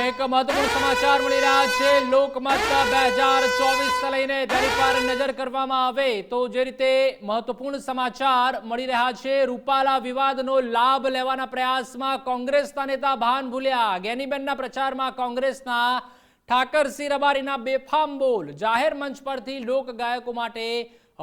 એક મહત્વપૂર્ણ સમાચાર મળી રહ્યા છે. લોકમત બે હજાર ચોવીસ લઈને તેની પર નજર કરવામાં આવે તો જે રીતે મહત્વપૂર્ણ સમાચાર મળી રહ્યા છે. રૂપાલા વિવાદનો લાભ લેવાના પ્રયાસમાં કોંગ્રેસના નેતા ભાન ભૂલ્યા, ગેનીબેનના પ્રચારમાં કોંગ્રેસના ઠાકરસિંહ રબારીના બેફામ બોલ. જાહેર મંચ પરથી લોક ગાયકો માટે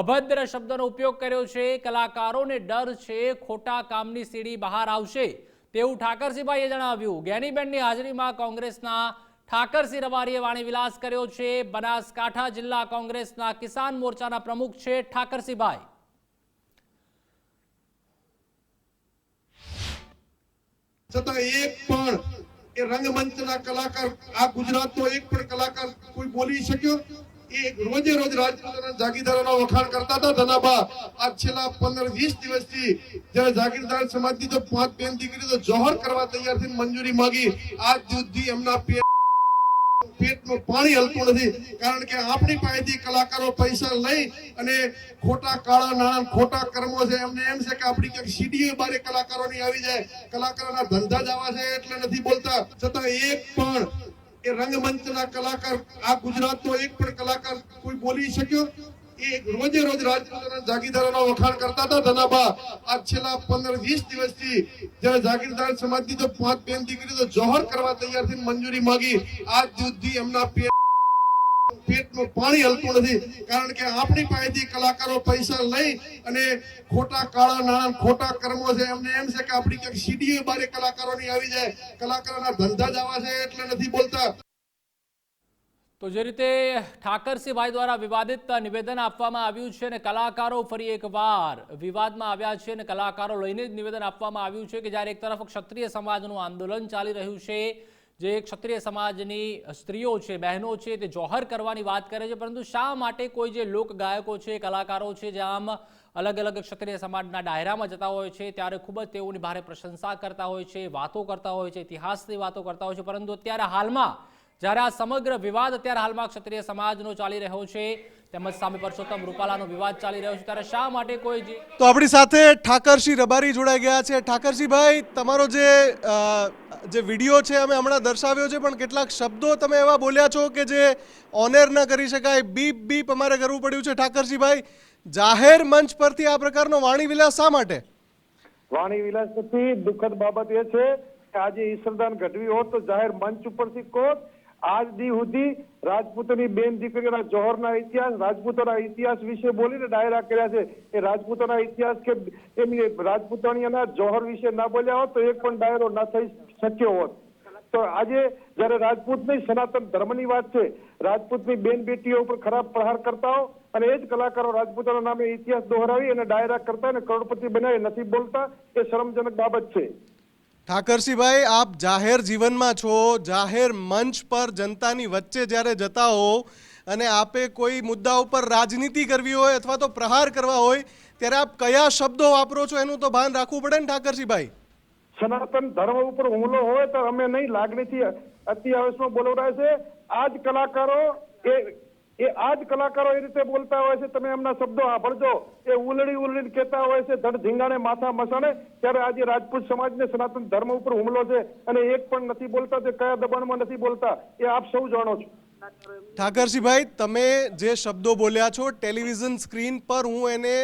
અભદ્ર શબ્દનો ઉપયોગ કર્યો છે. કલાકારોને ડર છે, ખોટા કામની સીડી બહાર આવશે. તેવું ઠાકરસિંહભાઈએ જણાવ્યું. જ્ઞાનીબેનની હાજરીમાં કોંગ્રેસના ઠાકરસિંહ રબારીએ વાણીવિલાસ કર્યો છે. બનાસકાંઠા જિલ્લા કોંગ્રેસના કિસાન મોરચાના પ્રમુખ છે ઠાકરસિંહભાઈ. છતાં એક પણ એ રંગમંચના કલાકાર, આ ગુજરાતનો એક પણ કલાકાર કોઈ બોલી શક્યો? રોજે રોજ રાજપૂતોના જાગીરદારોના વખાણ કરતા હતા. ધનાબા આ છેલ્લા પંદર, વીસ દિવસથી જ્યારે જાગીરદાર સમાજની તો પાંચ બેન દીકરી તો જોહર કરવા તૈયાર થઈને મંજૂરી માંગી, આજ સુધી એમના પેટ પેટમાં પાણી હલતું નથી. કારણ કે આપણી પાસેથી કલાકારો પૈસા લઈ અને ખોટા કાળા નાણાં, ખોટા કર્મો છે. એમને એમ છે કે આપણી ક્યાંક સીડીએ બારે કલાકારોની આવી જાય. કલાકારોના ધંધા જ આવા છે એટલે નથી બોલતા. છતાં એક પણ એ રંગમંચના કલાકાર, આ ગુજરાતનો એક પણ કલાકાર કોઈ બોલી શક્યો? એ રોજે રોજ રાજપૂતોના વખાણ કરતા આ છેલ્લા પંદર, વીસ દિવસથી જ્યારે તો પાંચ બેન દીકરી જોહર કરવા તૈયાર થઈને મંજૂરી માગી. આજ સુધી એમના પેટ પેટમાં પાણી હલતું નથી. કારણ કે આપણી પાસેથી કલાકારો પૈસા લઈ અને ખોટા કાળા નાણાં, ખોટા કર્મો છે. એમને એમ છે કે આપણી ક્યાંક સીડીએ બારે કલાકારોની આવી જાય. કલાકારોના ધંધા જ આવા છે એટલે નથી બોલતા. તો જે રીતે ઠાકરસિંહભાઈ દ્વારા વિવાદિત નિવેદન આપવામાં આવ્યું છે અને કલાકારો ફરી એકવાર વિવાદમાં આવ્યા છે અને કલાકારો લઈને જ નિવેદન આપવામાં આવ્યું છે કે જ્યારે એક તરફ ક્ષત્રિય સમાજનું આંદોલન ચાલી રહ્યું છે જે ક્ષત્રિય સમાજની સ્ત્રીઓ છે, બહેનો છે, તે જોહર કરવાની વાત કરે છે. પરંતુ શા માટે કોઈ જે લોક ગાયકો છે, કલાકારો છે, જે આમ અલગ અલગ ક્ષત્રિય સમાજના ડાયરામાં જતા હોય છે, ત્યારે ખૂબ જ તેઓની ભારે પ્રશંસા કરતા હોય છે, વાતો કરતા હોય છે, ઇતિહાસની વાતો કરતા હોય છે. પરંતુ અત્યારે હાલમાં જ્યારે આ સમગ્ર વિવાદ અત્યારે હાલમાં ક્ષત્રિય સમાજનો ચાલી રહ્યો છે તેમજ સામે પરસોત્તમ રૂપાલાનો વિવાદ ચાલી રહ્યો છે ત્યારે શા માટે કોઈ જે તો આપણી સાથે ઠાકરસિંહ રબારી જોડાઈ ગયા છે. ઠાકરસિંહભાઈ તમારો જે જે વીડિયો છે અમે હમણાં દર્શાવ્યો છે પણ કેટલાક શબ્દો તમે એવા બોલ્યા છો કે જે ઓનેર ન કરી શકાય. બીપ બીપ અમારે કરવું પડ્યું છે. ઠાકરસિંહભાઈ જાહેર મંચ પરથી આ પ્રકારનો વાણી વિલાસ શા માટે? વાણી વિલાસ દુઃખદ બાબત એ છે કે આજે ઈશ્વરદાન ઘટવી હોત તો જાહેર મંચ ઉપરથી કોત આજ દી સુધી રાજપૂતોની બેન દીકરીઓના જોહરના ઇતિહાસ, રાજપૂતોના ઇતિહાસ વિશે બોલીને ડાયરા કર્યા છે. એ રાજપૂતોના ઇતિહાસ કે એમની રાજપૂતાણીઓના જોહર વિશે ના બોલ્યા હોત તો એક પણ ડાયરો ના થઈ શક્યો હોત. તો આજે જ્યારે રાજપૂતની સનાતન ધર્મની વાત છે, રાજપૂતની બેન બેટીઓ ઉપર ખરાબ પ્રહાર કરતા હો અને એ જ કલાકારો રાજપૂતોના નામે ઇતિહાસ દોહરાવી અને ડાયરા કરતા અને કરોડપતિ બનાવી નથી બોલતા, એ શરમજનક બાબત છે. ઠાકરસિંહભાઈ, આપ જાહેર જીવનમાં છો, જાહેર મંચ પર જનતાની વચ્ચે જ્યારે જતા હો અને આપે કોઈ મુદ્દા ઉપર રાજનીતિ કરવી હોય અથવા તો પ્રહાર કરવા હોય, ત્યારે આપ કયા શબ્દો વાપરો છો એનું તો ભાન રાખવું પડે ને ઠાકરસિંહભાઈ? સનાતન ધર્મ ઉપર હુમલો હોય તો અમે નહીં, લાગણીથી અતિ આવેશમાં બોલવડાય છે. આ જ કલાકારો એ એ આ જ કલાકારો એ રીતે બોલતા હોય છે, તમે એમના શબ્દો સાંભળજો. એ ઉલડી ઉલડી કહેતા હોય છે ધડ ધીંગાણે માથા મસાણે, ત્યારે આજે રાજપૂત સમાજને સનાતન ધર્મ ઉપર હુમલો છે અને એક પણ નથી બોલતા, તે કયા દબાણમાં નથી બોલતા, એ આપ સૌ જાણો છો. ઠાકરસિંહભાઈ તમે જે શબ્દો બોલ્યા છો, ટેલિવિઝન સ્ક્રીન પર હું એને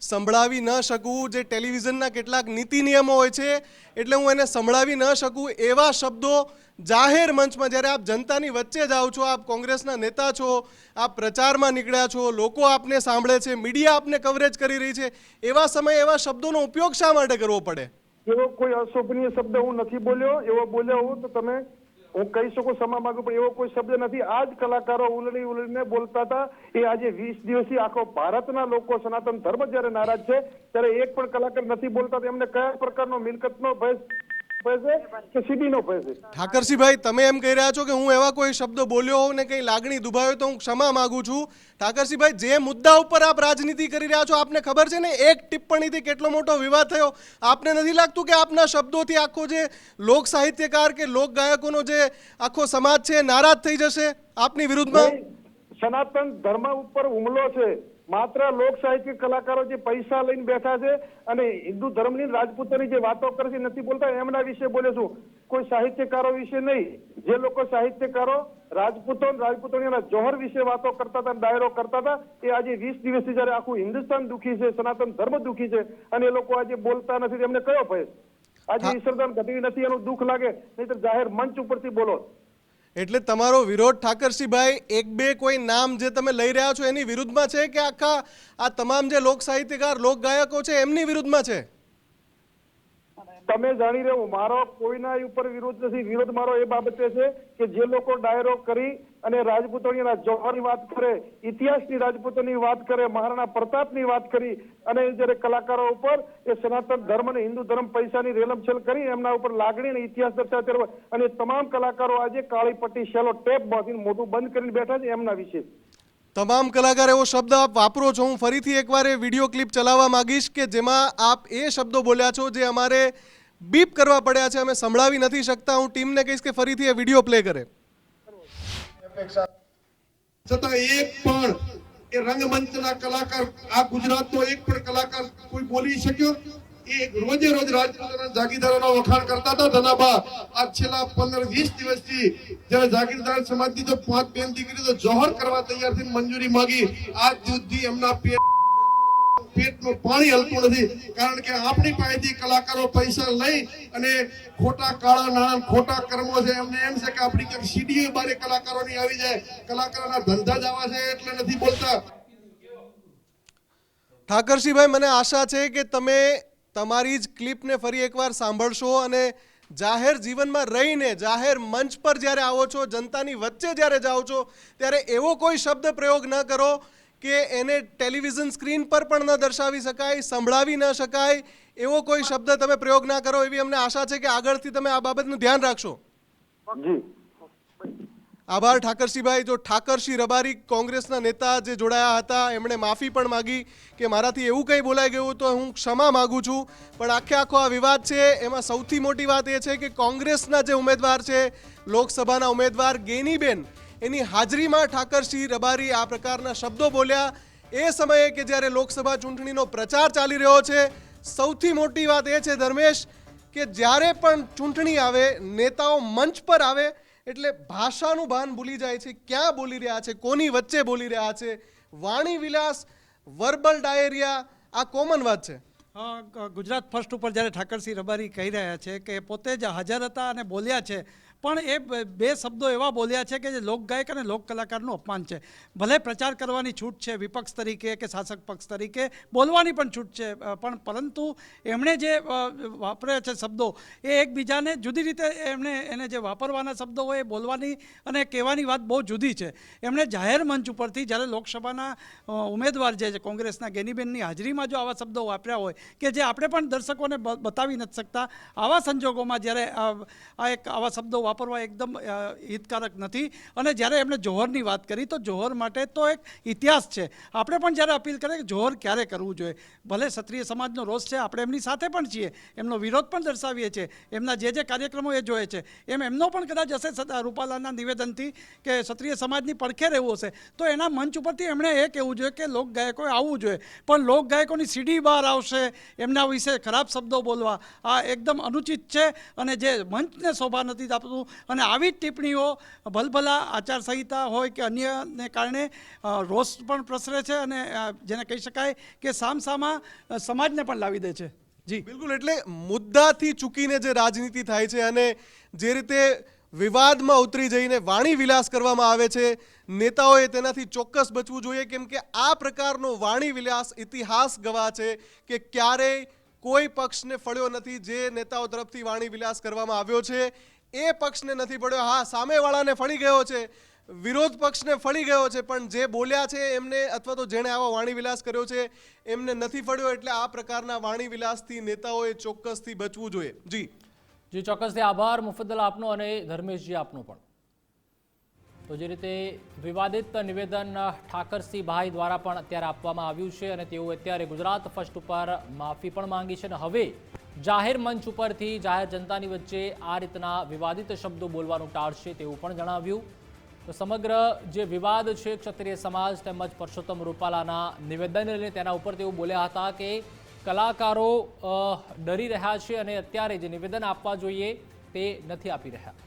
સંભળાવી ન શકું, જે ટેલિવિઝનના કેટલાક નીતિ નિયમો હોય છે, એટલે હું એને સંભળાવી ન શકું એવા શબ્દો જાહેર મંચમાં જ્યારે આપ જનતાની વચ્ચે જાઓ છો, આપ કોંગ્રેસના નેતા છો, આપ પ્રચારમાં નીકળ્યા છો, લોકો આપને સાંભળે છે, મીડિયા આપને કવરેજ કરી રહી છે, એવા સમયે એવા શબ્દોનો ઉપયોગ શા માટે કરવો પડે? એવો કોઈ અશોભનીય શબ્દ હું નથી બોલ્યો. એવો બોલ્યો હું તો તમે હું કહી શકું સમા માંગુ પણ એવો કોઈ શબ્દ નથી. આ જ કલાકારો ઉલડી ઉલડીને બોલતા હતા એ આજે વીસ દિવસથી આખો ભારતના લોકો સનાતન ધર્મ જ્યારે નારાજ છે, ત્યારે એક પણ કલાકાર નથી બોલતા. એમને કયા પ્રકારનો મિલકતનો ભય ભય કે સીડીનો ભય ઠાકરસિંહભાઈ તમે એમ કહી રહ્યા છો કે હું એવા કોઈ શબ્દો બોલ્યો હોઉં ને કંઈ લાગણી દુભાયો તો હું ક્ષમા માંગુ છું. ઠાકરસિંહભાઈ જે મુદ્દા ઉપર આપ રાજનીતિ કરી રહ્યા છો આપને ખબર છે ને એક ટિપ્પણીથી કેટલો મોટો વિવાદ થયો. આપને નથી લાગતું કે આપના શબ્દોથી આખો જે લોક સાહિત્યકાર કે લોક ગાયકોનો જે આખો સમાજ છે નારાજ થઈ જશે આપની વિરુદ્ધમાં? સનાતન ધર્મ ઉપર હુમલો છે. માત્ર લોક સાહિત્ય કલાકારો જે પૈસા લઈને બેઠા છે અને હિન્દુ ધર્મની રાજપૂતોની જે વાતો કરે છે નથી બોલતા એમના વિશે બોલે છું. કોઈ સાહિત્યકારો વિશે નહીં. જે લોકો સાહિત્યકારો રાજપૂતો રાજપૂતોની જોહર વિશે વાતો કરતા હતા ડાયરો કરતા હતા એ આજે વીસ દિવસથી જયારે આખું હિન્દુસ્તાન દુખી છે સનાતન ધર્મ દુખી છે અને એ લોકો આજે બોલતા નથી એમને કયો ભય આજે ઈશ્વરદાન ઘટી નથી એનું દુઃખ લાગે નહીં તો જાહેર મંચ ઉપરથી બોલો. એટલે તમારો વિરોધ ઠાકરસિંહભાઈ, એક બે કોઈ નામ જે તમે લઈ રહ્યા છો એની વિરુદ્ધમાં છે કે આખા, આ તમામ જે લોક સાહિત્યકાર, લોક ગાયકો છે એમની વિરુદ્ધમાં છે? તમે જાણી રહ્યો મારો કોઈના ઉપર વિરોધ નથી. વિરોધ મારો એ બાબતે છે કે જે લોકો ડાયરો કરી અને રાજપૂતોની જોહરની વાત કરે, ઇતિહાસની રાજપૂતોની વાત કરે, મહારાણા પ્રતાપની વાત કરી, અને જ્યારે કલાકારો ઉપર એ સનાતન ધર્મ અને હિન્દુ ધર્મ પૈસાની રેલમછેલ કરી, એમના ઉપર લાગણી અને ઇતિહાસ દર્શાવે અને તમામ કલાકારો આજે કાળી પટ્ટી, શેલો ટેપ બાંધીને મોઢું બંધ કરીને બેઠા છે એમના વિશે. તમામ કલાકાર એવો શબ્દ આપ વાપરો છો. હું ફરીથી એકવાર એ વીડિયો ક્લિપ ચલાવવા માંગીશ કે જેમાં આપ એ શબ્દો બોલ્યા છો જે અમારે બીપ કરવા પડ્યા છે, અમે સંભળાવી નથી શકતા. હું ટીમને કહીશ કે ફરીથી એ વીડિયો પ્લે કરે. છતાં એક પણ એ રંગમંચના કલાકાર, આ ગુજરાતનો એક પણ કલાકાર કોઈ બોલી શક્યો? રોજે રોજ રાજપૂતોના વખાણ કરતા આ છેલ્લા પંદર, વીસ દિવસથી જ્યારે જાગીરદાર સમાજની તો પાંચ બેન દીકરી જોહર કરવા તૈયાર થઈને મંજૂરી માંગી, આજ સુધી એમના પેટ પેટમાં પાણી હલતું નથી, કારણ કે આપણી પાસેથી કલાકારો પૈસા લઈ અને ખોટા કાળા નાણાં, ખોટા કર્મો છે, એમને એમ છે કે આપણી ક્યાંક સીડીઓ બારે કલાકારોની આવી જાય. કલાકારોના ધંધા જ આવા છે એટલે નથી બોલતા. ઠાકરસિંહભાઈ, મને આશા છે કે તમે તમારી જ ક્લિપને ફરી એકવાર સાંભળશો અને જાહેર જીવનમાં રહીને, જાહેર મંચ પર જ્યારે આવો છો, જનતાની વચ્ચે જ્યારે જાઓ છો, ત્યારે એવો કોઈ શબ્દ પ્રયોગ ન કરો. કે એને ટેલિવિઝન સ્ક્રીન પર પણ ન દર્શાવી શકાય સંભળાવી ન શકાય એવો કોઈ શબ્દ તમે પ્રયોગ ના કરો એવી અમને આશા છે કે આગળથી તમે આ બાબતનું ધ્યાન રાખશો. આભાર ઠાકરસિંહભાઈ. જો ઠાકરસિંહ રબારી કોંગ્રેસના નેતા જે જોડાયા હતા એમણે માફી પણ માગી કે મારાથી એવું કંઈ બોલાઈ ગયું તો હું ક્ષમા માગું છું. પણ આખે આખો આ વિવાદ છે એમાં સૌથી મોટી વાત એ છે કે કોંગ્રેસના જે ઉમેદવાર છે લોકસભાના ઉમેદવાર ગેનીબેન એની હાજરીમાં ઠાકરસિંહ રબારી આ પ્રકારના શબ્દો બોલ્યા. એ સમયે કે જ્યારે લોકસભા ચૂંટણીનો પ્રચાર ચાલી રહ્યો છે, સૌથી મોટી વાત એ છે ધર્મેશ, કે જ્યારે પણ ચૂંટણી આવે, નેતાઓ મંચ પર આવે, એટલે ભાષાનું ભાન ભૂલી જાય છે, ક્યાં બોલી રહ્યા છે, કોની વચ્ચે બોલી રહ્યા છે, વાણી વિલાસ વર્બલ ડાયરિયા આ કોમન વાત છે. ગુજરાત ફર્સ્ટ ઉપર જ્યારે ઠાકરસિંહ રબારી કહી રહ્યા છે કે પોતે જ હાજર હતા અને બોલ્યા છે પણ એ બ- શબ્દો એવા બોલ્યા છે કે જે લોકગાયક અને લોક કલાકારનું અપમાન છે. ભલે પ્રચાર કરવાની છૂટ છે વિપક્ષ તરીકે કે શાસક પક્ષ તરીકે, બોલવાની પણ છૂટ છે પણ પરંતુ એમણે જે વાપર્યા છે શબ્દો, એ એકબીજાને જુદી રીતે એમણે એને જે વાપરવાના શબ્દો હોય એ બોલવાની અને કહેવાની વાત બહુ જુદી છે. એમણે જાહેર મંચ ઉપરથી જ્યારે લોકસભાના ઉમેદવાર જે છે કોંગ્રેસના ગેનીબેનની હાજરીમાં જો આવા શબ્દો વાપર્યા હોય કે જે આપણે પણ દર્શકોને બતાવી નથી શકતા, આવા સંજોગોમાં જ્યારે આ એક આવા શબ્દો વાપરવા એકદમ હિતકારક નથી. અને જ્યારે એમણે જોહરની વાત કરી, તો જોહર માટે તો એક ઇતિહાસ છે. આપણે પણ જ્યારે અપીલ કરીએ કે જોહર ક્યારે કરવું જોઈએ? ભલે ક્ષત્રિય સમાજનો રોષ છે, આપણે એમની સાથે પણ છીએ. એમનો વિરોધ પણ દર્શાવીએ છીએ. એમના જે જે કાર્યક્રમો એ જોઈએ છે. એમ એમનો પણ કદાચ હશે રૂપાલાના નિવેદનથી કે ક્ષત્રિય સમાજની પડખે રહેવું હશે. તો એના મંચ ઉપરથી એમણે એ કહેવું જોઈએ કે લોક ગાયકોએ આવવું જોઈએ. પણ લોક ગાયકોની સીડી બહાર આવશે, એમના વિશે ખરાબ શબ્દો બોલવા, આ એકદમ અનુચિત છે. અને જે મંચને શોભા નથી આપતું અને આવી જ ટિપ્પણીઓ ભલભલા આચારસંહિતા હોય કે અન્યને કારણે રોષ પણ પ્રસરે છે અને જેને કહી શકાય કે સામસામા સમાજને પણ લાવી દે છે. જી. બિલકુલ, એટલે મુદ્દાથી ચૂકીને જે રાજનીતિ થાય છે અને જે રીતે વિવાદમાં ઉતરી જઈને વાણી વિલાસ કરવામાં આવે છે, નેતાઓએ તેનાથી ચોક્કસ બચવું જોઈએ, કેમ કે આ પ્રકારનો વાણી વિલાસ ઇતિહાસ ગવા છે કે ક્યારેય કોઈ પક્ષને ફળ્યો નથી, જે નેતાઓ તરફથી વાણી વિલાસ કરવામાં આવ્યો છે. એ પક્ષને નથી પડ્યો. હા, સામેવાળાને ફળી ગયો છે. વિરોધ પક્ષને ફળી ગયો છે, પણ જે બોલ્યા છે એમને અથવા તો જેણે આવો વાણી વિલાસ કર્યો છે એમને નથી ફળ્યો એટલે આ પ્રકારના વાણી વિલાસથી નેતાઓએ ચોક્કસથી બચવું જોઈએ. જી. જી, ચોક્કસથી આભાર. મુફદ્દલ આપનો અને ધર્મેશજી આપનો પણ. તો જે રીતે વિવાદિત નિવેદન ઠાકરસિંહભાઈ દ્વારા પણ અત્યારે આપવામાં આવ્યું છે અને તેઓ અત્યારે ગુજરાત ફર્સ્ટ ઉપર માફી પણ માંગી છે અને હવે જાહેર મંચ ઉપરથી જાહેર જનતાની વચ્ચે આ રીતના વિવાદિત શબ્દો બોલવાનું ટાળશે તેવું પણ જણાવ્યું. તો સમગ્ર જે વિવાદ છે ક્ષત્રિય સમાજ તેમજ પરસોત્તમ રૂપાલાના નિવેદનને લઈને તેના ઉપર તેઓ બોલ્યા હતા કે કલાકારો ડરી રહ્યા છે અને અત્યારે જે નિવેદન આપવા જોઈએ તે નથી આપી રહ્યા.